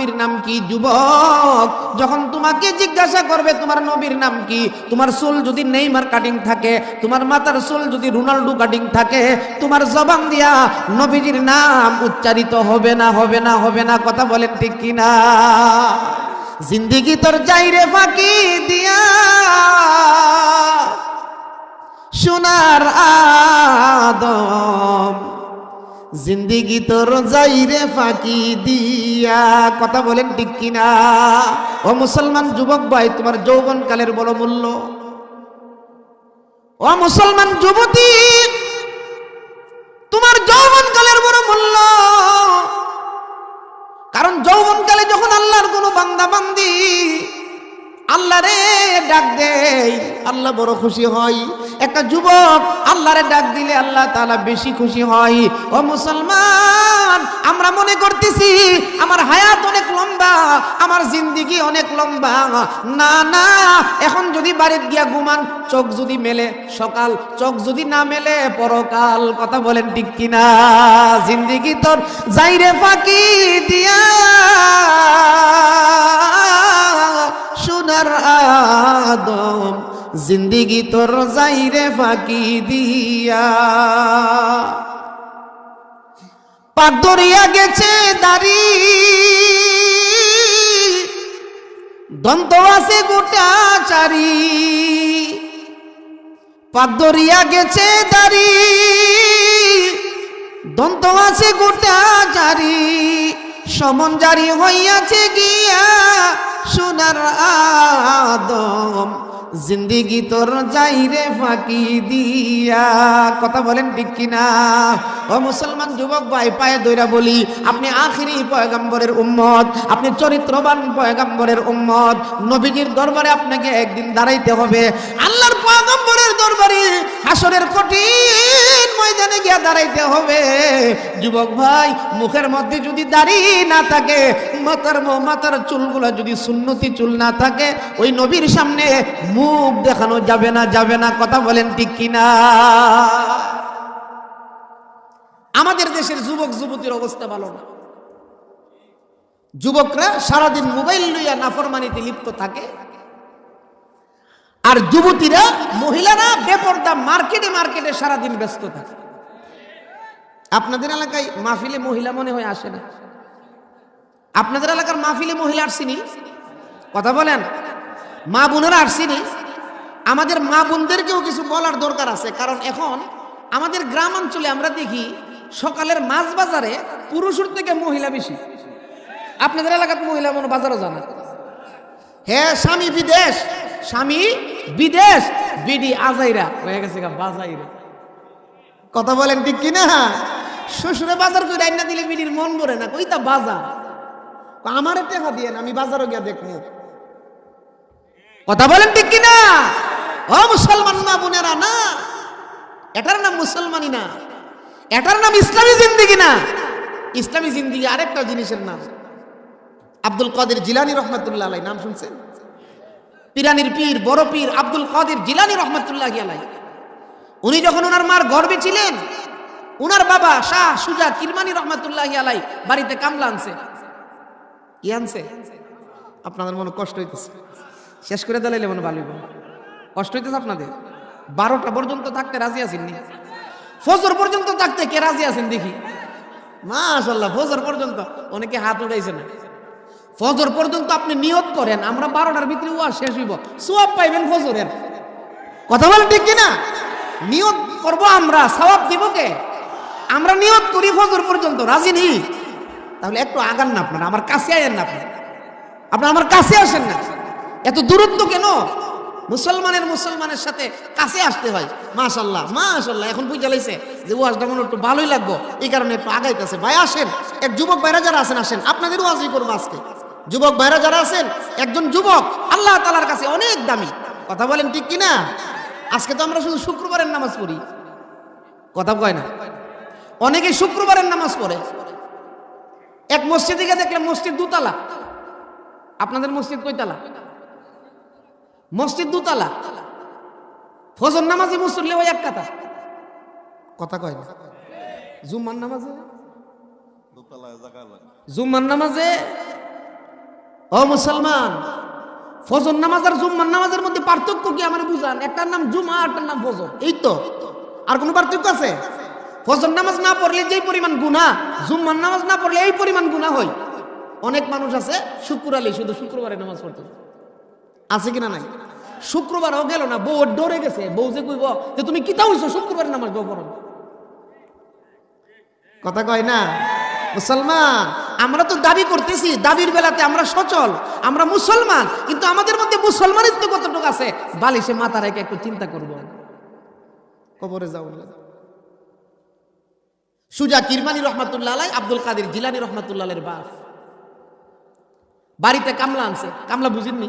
নবীর নাম কি যুবক? যখন তোমাকে জিজ্ঞাসা করবে, তোমার নবীর নাম কি? তোমার চুল যদি নেইমার কাটিং থাকে, তোমার মাথার চুল যদি রোনাল্ডো কাটিং থাকে, তোমার জবান দিয়া নবীজির নাম উচ্চারিত হবে না হবে না হবে না, কথা বলেন ঠিক কিনা? জিন্দিগি তোর যাইরে ফাঁকি দিয়া সোনার আদম। জিন্দিগি তোর যাইরে ফাঁকি দিয়া। কথা বলেন ঠিক কিনা? ও মুসলমান যুবক ভাই, তোমার যৌবন কালের বড় মূল্য। ও মুসলমান যুবতী, তোমার যৌবন কালের বড় মূল্য। কারণ যৌবন কালে যখন আল্লাহর কোনো বান্দা বান্দি আল্লাহ রে ডাক দেয় আল্লাহ বড় খুশি হয় একটা যুবক আল্লাহরে ডাক দিলে আল্লাহ তালা বেশি খুশি হয় ও মুসলমান, আমরা মনে করতেছি আমার হায়াত অনেক লম্বা, আমার জিন্দিগি অনেক লম্বা। না না, এখন যদি বাড়িতে গিয়া ঘুমান, চোখ যদি মেলে সকাল, চোখ যদি না মেলে পরকাল, কথা বলেন ঠিক কিনা? জিন্দিগি তোর যাইরে ফাঁকি দিয়া। সোনার আদম, জিন্দিগি তোর যাইরে ফাঁকি দিয়া। পাক দরিয়া গেছে দাড়ি দন্ত আছে গোটা চারি। পাক দরিয়া গেছে দাড়ি দন্ত আছে গোটা জারি সমন জারি হইয়াছে গিয়া, সোনার আদম জিন্দিগি তোর যাইরে ফাঁকি দিয়া। কথা বলেন ঠিক কিনা? ও মুসলমান যুবক, ভাই পায়ে দইরা বলি, আপনি আখিরি পয়গাম্বরের উম্মত, আপনি চরিত্রবান পয়গাম্বরের উম্মত, নবীজির দরবারে আপনাকে একদিন দাঁড়াইতে হবে। আল্লাহর পয়গাম্বরের দরবারে হাসরের কঠিন ময়দানে গিয়া দাঁড়াইতে হবে। যুবক ভাই, মুখের মধ্যে যদি দাড়ি না থাকে, মাথার ম- মাথার চুলগুলো যদি সুন্নতি চুল না থাকে, ওই নবীর সামনে মুখ দেখানো যাবে না যাবে না, কথা বলেন ঠিক কিনা? আমাদের দেশের যুবক, যুবতীর অবস্থা ভালো না। যুবকরা সারাদিন মোবাইল লইয়া নাফরমানিতে লিপ্ত থাকে। আর যুবতীরা, মহিলারা বেপর্দা, মার্কেটে মার্কেটে সারাদিন ব্যস্ত থাকে। আপনাদের এলাকায় মাহফিলে মহিলা মনে হয় আসে না? আপনাদের এলাকার মাহফিলে মহিলা আসছিনি কথা বলেন। মা বোনেরা আসছিনি আমাদের মা বোনদেরকেও কিছু বলার দরকার আছে, কারণ এখন আমাদের গ্রাম অঞ্চলে আমরা দেখি সকালের মাছ বাজারে পুরুষের থেকে মহিলা বেশি। আপনাদের এলাকার মহিলা মনে বাজারও জানা হ্যাঁ স্বামী বিদেশ। স্বামী বিদেশ? বিডি আজাইরা। হয়ে গেছে বাজাইরা। কথা বলেন ঠিক কিনা? শ্বশুরে বাজার করে রান্না দিলে বিডির মন ভরে না, কইতা বাজার? আমার টেকা দিয়ে আমি বাজারও গিয়া দেখব কথা বলেন ঠিক কিনা? ও মুসলমান মা বোনেরা না, এটার নাম মুসলমানি না, এটার নাম ইসলামী জিন্দিগি না। ইসলামী জিন্দিগি আরেকটা জিনিসের নাম। আব্দুল কাদের জিলানি রহমতুল্লাহ নাম শুনছেন? পিরানির পীর বড় পীর আব্দুল কাদের জিলানি রহমতুল্লাহ আলাই উনি যখন ওনার মার গর্বে ছিলেন উনার বাবা শাহ সুজা কিরমানি রহমতুল্লাহ আলাই বাড়িতে কামলা আনছে। কি আনছে? আপনাদের মনে কষ্ট হইতেছে। শেষ করে দিলাইলে মনে ভালো কষ্ট হইতেছে আপনাদের? বারোটা পর্যন্ত থাকতে রাজি আছেন নি ফজর পর্যন্ত থাকতে কে রাজি আছেন দেখি? মাশাল্লাহ ফজর পর্যন্ত। অনেকে হাত উঠাইছে না। ফজর পর্যন্ত আপনি নিয়ত করেন, আমরা বারোটার ভিতরে ওয়া শেষ হইব। সোয়াব পাইবেন ফজরের। কথা বলেন ঠিক কিনা? নিয়ত করব আমরা, সওয়াব দিব কে? আমরা নিয়ত করি ফজর পর্যন্ত, রাজি নেই? তাহলে একটু আগান না আপনারা, আমার কাছে আয়েন না আপনি। আপনারা আমার কাছে আসেন না। এত দূরত্ব কেন? মুসলমানের মুসলমানের সাথে কাছে আসতে হয়। মাশাল্লাহ মাশাল্লাহ এখন বুঝে লাইছে যে ওয়াজটা মনে একটু ভালোই লাগবো। এই কারণে একটু আগাইতেছে। ভাই, আসেন। এক যুবক ভাইরা যারা আছেন, আসেন। আপনাদের ওয়াজই করব আজকে। যুবক ভাইরা যারা আছেন একজন যুবক আল্লাহ তালার কাছে অনেক দামি। কথা বলেন ঠিক কিনা? আজকে তো আমরা শুধু শুক্রবারের নামাজ পড়ি। কথা কয় না? অনেকে শুক্রবারের নামাজ পড়ে। এক মসজিদে গিয়ে দেখলে মসজিদ দুতলা। আপনাদের মসজিদ কয়তলা? মসজিদ দুতলা। ফজর নামাজে মুসল্লি ওই এক কাতা। কথা কয় না? জুম্মার নামাজে? জুম্মার নামাজে ও মুসলমান, ফজর নামাজ আর জুম্মার নামাজের মধ্যে পার্থক্য কি আমার বুঝান? একটার নাম জুমা আরটার নাম ফজর। এই তো। আর কোনো পার্থক্য আছে? ফজর নামাজ না পড়লে যেই পরিমাণ গুণা জুম্মার নামাজ না পড়লে এই পরিমাণ গুণা হয়। অনেক মানুষ আছে শুক্রবারে শুধু শুক্রবারে নামাজ পড়তে। আছে কিনা নাই? শুক্রবারও গেল না, বউ ডরে গেছে। বউ যে কইব যে, তুমি কিতা হইছো শুক্রবারে নামাজ বউ পড়ো কথা কয় না? মুসলমান আমরা তো দাবি করতেছি, দাবির বেলাতে আমরা সচল, আমরা মুসলমান, কিন্তু আমাদের মধ্যে মুসলমানিত্ব কতটুকু আছে? বালিশে মাথা রেখে একটু চিন্তা করব। কবরে যাও সুজা কিরমানি রহমাতুল্লাহ আলাই আব্দুল কাদের জিলানি রহমাতুল্লাহ আলের বাপ। বাড়িতে কামলা আনছে। কামলা বুঝিননি?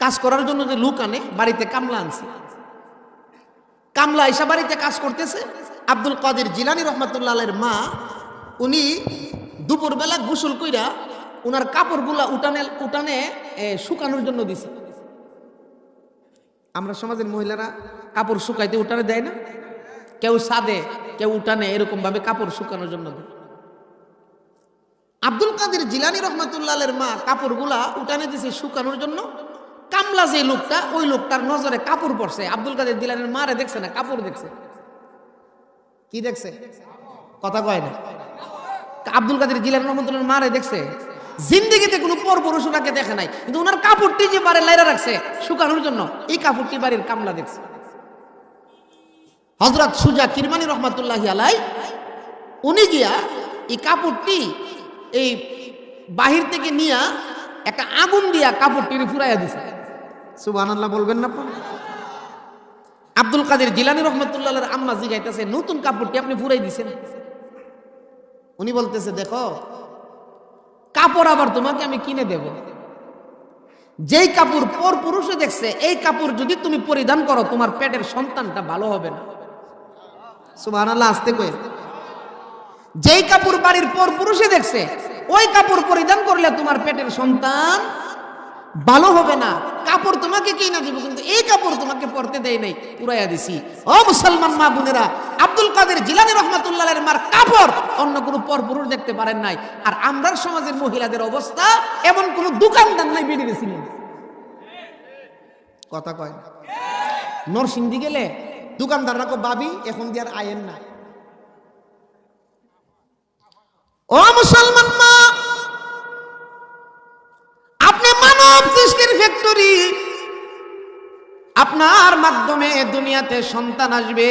কাজ করার জন্য যে লোক আনে, বাড়িতে কামলা আনছে। কামলা এসা বাড়িতে কাজ করতেছে। আব্দুল কাদের জিলানি রহমাতুল্লাহের মা, উনি দুপুরবেলা গোসল কইরা উনার কাপড়গুলা উঠানে উঠানে শুকানোর জন্য দিছে। আমরা সমাজের মহিলারা কাপড় শুকাইতে উঠানে দেয় না। কেউ সাদে, কেউ উঠানে এরকম ভাবে কাপড় শুকানোর জন্য দেয়। আব্দুল কাদের জিলানি রহমাতুল্লাহের মা কাপড়গুলা উঠানে দিছে শুকানোর জন্য। কামলা যে লোকটা, ওই লোকটার নজরে কাপড় পড়ছে। আব্দুল কাদের জিলানির মারে দেখছে না, কাপড় দেখছে। কি দেখছে? কথা কয় না। আব্দুল কাদের জিলানি রহমতুল্লাহ মারে দেখছে। জিন্দিগিতে কোনো পর পুরুষ ওনাকে দেখে নাই কিন্তু ওনার কাপড়টি যে বারে লাইরা রাখছে শুকানোর জন্য। এই কাপড়টি বাড়ির কামলা দেখছে। হজরত সুজা কিরমানি রহমাতুল্লাহ আলাই উনি গিয়া এই কাপড়টি এই বাহির থেকে নিয়া একটা আগুন দিয়া কাপড়টি ফুরাইয়া দিছে। সুবাহ বলবেন না? আব্দুল কাদের জিলানি রহমতুল্লাহ আম্মা জিগাইতেছে নতুন কাপড়টি আপনি ফুরাই দিছেন? উনি বলতেছে, দেখো, কাপড় আবার তোমাকে আমি কিনে দেব। যেই কাপড় পর পুরুষে দেখছে, এই কাপড় যদি তুমি পরিধান করো, তোমার পেটের সন্তানটা ভালো হবে না। সুবাহ আসতে কয়ে যেই কাপড় বাড়ির পর পুরুষে দেখছে, ওই কাপড় পরিধান করলে তোমার পেটের সন্তান ভালো হবে না। কাপড় তোমাকে কি না দিব? কিন্তু এই কাপড় তোমাকে পরতে দেয় নাই। পুরাইয়া দিছি। ও মুসলমান মা বোনেরা, আব্দুল কাদের জিলানি রহমাতুল্লাহের মার কাপড় অন্য কোনো পর পুরুষ দেখতে পারেন নাই। আর আমরার সমাজের মহিলাদের অবস্থা এমন কোনো দোকানদার নাই বেরিয়ে গেছিল কথা কয় না। নরসিংদী গেলে দোকানদাররা কো বাবি, এখন দিয়ে আর আয়েন না ও মুসলমান মা ফ্যাক্টরি আপনার মাধ্যমে দুনিয়াতে সন্তান আসবে।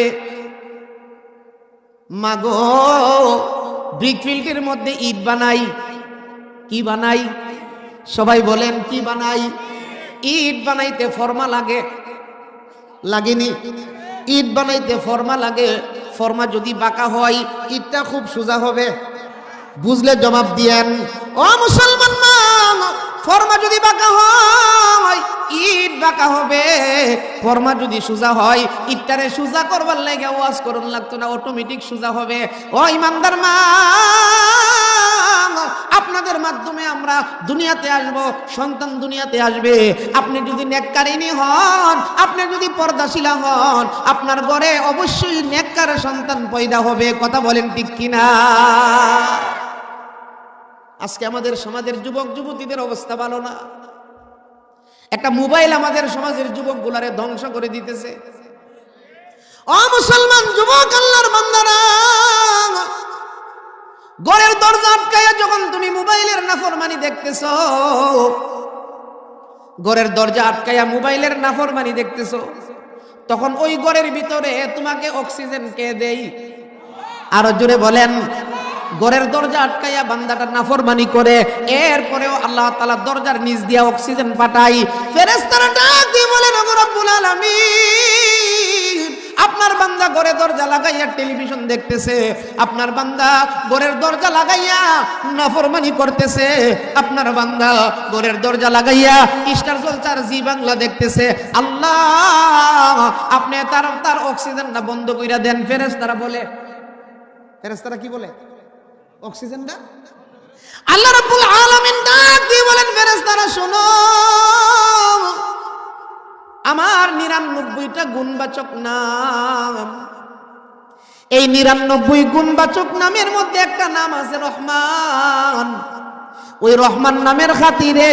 মাগো, ব্রিকফিল্ডের মধ্যে ইট বানাই। কি বানাই? সবাই বলেন, কি বানাই? ইট বানাইতে ফর্মা লাগে, লাগেনি। ইট বানাইতে ফর্মা লাগে, ফর্মা যদি বাঁকা হয় ইটটা খুব সোজা হবে। বুঝলে জবাব দিয়েন। ও মুসলমান মান ফর্মা যদি বাঁকা হয়, ইট বাঁকা হবে। ফর্মা যদি সোজা হয়, ইটটারে সোজা করবার লাগে ওয়াজ করুন, লাগতো না অটোমেটিক সোজা হবে। ও ইমানদার মা, আপনাদের মাধ্যমে আমরা দুনিয়াতে আসব, সন্তান দুনিয়াতে আসবে। আপনি যদি নেককারিনী হন, আপনি যদি পর্দাশীলা হন, আপনার ঘরে অবশ্যই নেককার সন্তান পয়দা হবে, কথা বলেন ঠিক কিনা? আজকে আমাদের সমাজের যুবক, যুবতীদের অবস্থা ভালো না। একটা মোবাইল আমাদের সমাজের যুবক গুলারে ধ্বংস করে দিতেছে। ও মুসলমান যুবক, আল্লাহর বান্দারা! ঘরের দরজা আটকাইয়া যখন তুমি মোবাইলের নাফরমানি দেখতেছ, ঘরের দরজা আটকাইয়া মোবাইলের নাফরমানি দেখতেছ, তখন ওই ঘরের ভিতরে তোমাকে অক্সিজেন কে দেই আরও জোরে বলেন। ঘরের দরজা আটকাইয়া বান্দাটা নাফরমানি করে। এরপরেও আল্লাহ তালা দরজার নিচ দিয়া অক্সিজেন পাঠাই। ফেরেস্তারা ডাক দিয়ে বলেন রব্বুল আলামিন, আপনার বান্দা ঘরে দরজা লাগাইয়া টেলিভিশন দেখতেছে। আপনার বান্দা ঘরের দরজা লাগাইয়া নাফরমানি করতেছে। আপনার বান্দা ঘরের দরজা লাগাইয়া স্টার জলচার জি বাংলা দেখতেছে। আল্লাহ, আপনি তার তার অক্সিজেনটা বন্ধ কইরা দেন। ফেরেস্তারা বলে ফেরেস্তারা কি বলে? অক্সিজেনটা? আল্লাহ রাব্বুল আলামিন ডাক দিয়ে বলেন, ফেরেশতারা, শোনো। আমার নিরানব্বইটা গুণবাচক নাম। এই নিরানব্বই গুণবাচক নামের মধ্যে একটা নাম আছে রহমান। ওই রহমান নামের খাতিরে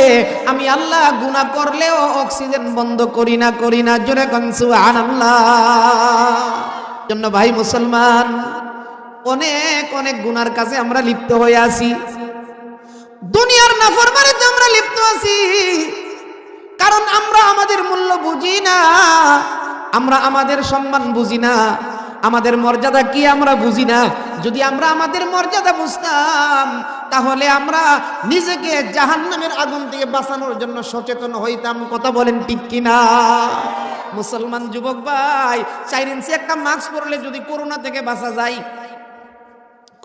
আমি আল্লাহ গুনাহ করলেও অক্সিজেন বন্ধ করি না করি না। জোরে কনসু আনাল্লাহ জন্য ভাই মুসলমান অনেক অনেক গুনার কাছে আমরা লিপ্ত হয়ে আছি। দুনিয়ার নাফরমানিতে আমরা লিপ্ত আছি। কারণ আমরা আমাদের মূল্য বুঝি না। আমরা আমাদের সম্মান বুঝি না। আমাদের মর্যাদা কি আমরা বুঝি না? যদি আমরা আমাদের মর্যাদা বুঝতাম, তাহলে আমরা নিজেকে জাহান্নামের আগুন থেকে বাঁচানোর জন্য সচেতন হইতাম। কথা বলেন ঠিক কিনা? মুসলমান যুবক ভাই ইঞ্চি একটা মাস্ক পরলে যদি করোনা থেকে বাঁচা যায়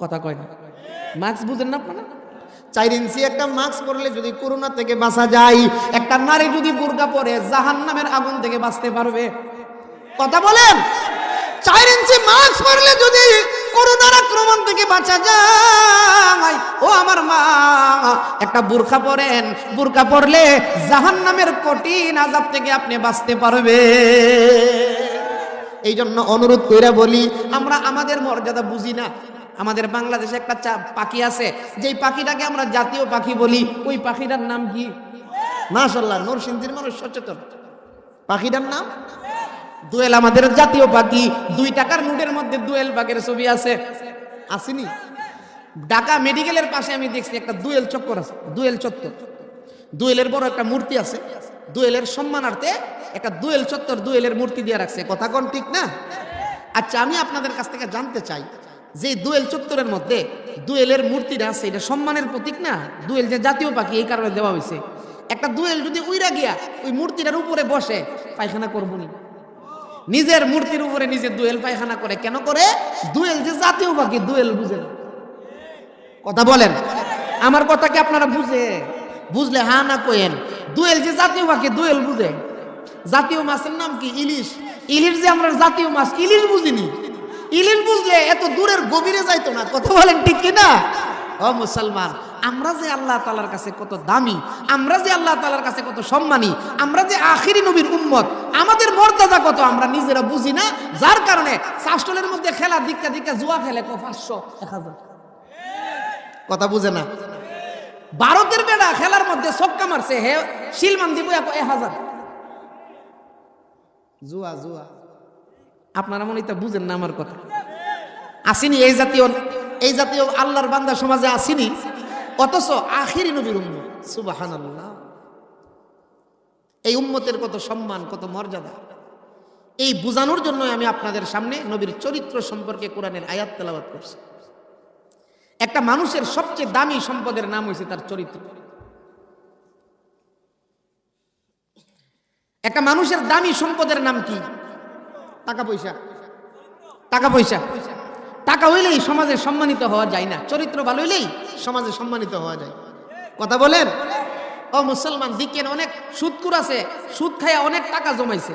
কথা কয় না। মাস্ক বুঝেন না আপনারা? চার ইঞ্চি একটা মাস্ক পরলে যদি করোনা থেকে বাঁচা যায়, একটা নারী যদি বুর্গা পরে জাহান নামের আগুন থেকে বাঁচতে পারবে। কথা বলেন? চার ইঞ্চি মাস্ক পরলে যদি করোনার আক্রমণ থেকে বাঁচা যায়, ও আমার মা, একটা বুরখা পরেন, বুরখা পরলে জাহান নামের কঠিন আজাব থেকে আপনি বাঁচতে পারবে। এই জন্য অনুরোধ করে বলি, আমরা আমাদের মর্যাদা বুঝি না। আমাদের বাংলাদেশে একটা পাখি আছে, যেই পাখিটাকে আমরা জাতীয় পাখি বলি, ওই পাখিটার নাম কি? মাশাল্লাহ নরসিংদীর মানুষ সচেতন। পাখিটার নাম? দুয়েল আমাদের জাতীয় পাখি, দুই টাকার নোটের মধ্যে দুয়েল পাখির ছবি আছে। আসেনি? ঢাকা মেডিকেলের পাশে আমি দেখছি একটা দুয়েল চক্কর আছে, দুয়েল চত্বর। দুয়েলের বড় একটা মূর্তি আছে, দুয়েলের সম্মানার্থে একটা দুয়েল চত্বর দুয়েলের মূর্তি দিয়ে রাখছে। কথা কোন ঠিক না? আচ্ছা আমি আপনাদের কাছ থেকে জানতে চাই যে দুয়েল চত্বরের মধ্যে দুয়েলের মূর্তিটা আছে, এটা সম্মানের প্রতীক না? দুয়েল যে জাতীয় পাখি, এই কারণে দেওয়া হয়েছে। একটা দুয়েল যদি উইরা গিয়া ওই মূর্তিটার উপরে বসে, পায়খানা করব নি। নিজের মূর্তির উপরে নিজে দুয়েল পায়খানা করে, কেন করে? দুয়েল যে জাতীয় পাখি, দুয়েল বুঝে না। কথা বলেন। আমার কথা কি আপনারা বুঝে? বুঝলে হা না কোয়েন। দুয়েল যে জাতীয় পাখি, দুয়েল বুঝে। জাতীয় মাছের নাম কি? ইলিশ। ইলিশ যে আমরা জাতীয় মাছ, ইলিশ বুঝিনি। ইলিশ বুঝলে এত দূরের গভীরে যাইতো না, কথা বলেন ঠিক কি না ও মুসলমান, আমরা যে আল্লাহ তালার কাছে কত দামি, আমরা যে আল্লাহ তালার কাছে কত সম্মানী, আমরা যে আখিরি নবীর উম্মত, আমাদের মর্যাদা কত আমরা নিজেরা বুঝি না? যার কারণে শাস্টলের মধ্যে খেলা দিক্কা দিক্কা জুয়া খেলে ক পাঁচশো, এক হাজার। কথা বুঝে না? ভারতের বেড়া খেলার মধ্যে ছক্কা মারছে, হে শিলমান দিব এক হাজার। জুয়া জুয়া। আপনারা মনে তা বুঝেন না আমার কথা। আসিনি এই জাতীয় এই জাতীয় আল্লাহর বান্দা সমাজে আসিনি। অথচ আখিরি নবীর উম্মত এই উম্মতের কত সম্মান, কত মর্যাদা। এই বুঝানোর জন্য আমি আপনাদের সামনে নবীর চরিত্র সম্পর্কে কোরআনের আয়াত তেলাবাত করছি। একটা মানুষের সবচেয়ে দামি সম্পদের নাম হয়েছে তার চরিত্র। একটা মানুষের দামি সম্পদের নাম কি? টাকা পয়সা। টাকা পয়সা। টাকা হইলেই সমাজে সম্মানিত হওয়া যায় না। চরিত্র ভালো হইলেই সমাজে সম্মানিত হওয়া যায়। কথা বলেন? ও মুসলমান দিকেন অনেক সুদকুর আছে, সুদ খাইয়া অনেক টাকা জমাইছে।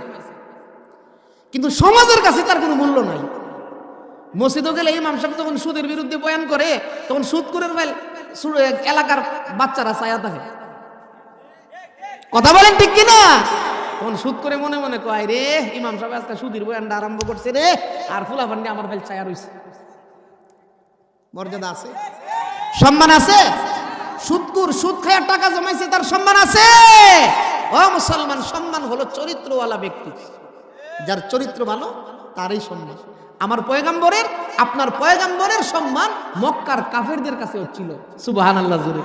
কিন্তু সমাজের কাছে তার কোনো মূল্য নাই। মসজিদে গেলে ইমাম সাহেব যখন সুদের বিরুদ্ধে বয়ান করে, তখন সুদ করে এলাকার বাচ্চারা ছায়া থাকে। কথা বলেন ঠিক কিনা? তখন সুদ করে মনে মনে কয়, রে, ইমাম সাহেব আজকে সুদের বয়ানটা আরম্ভ করছে রে, আর ফুলা ফান্ডি আমার ফেল ছায়া রইছে। মর্যাদা আছে? সম্মান আছে? সুদকুর সুদ খায়া টাকা জমাইছে, তার সম্মান আছে? ও মুসলমান, সম্মান হলো চরিত্রওয়ালা ব্যক্তি। যার চরিত্র ভালো, তারই সম্মান। আমার পয়গাম্বরের, আপনার পয়গাম্বরের সম্মান মক্কার কাফেরদের কাছে ছিল। সুবাহান আল্লাহ জুড়ে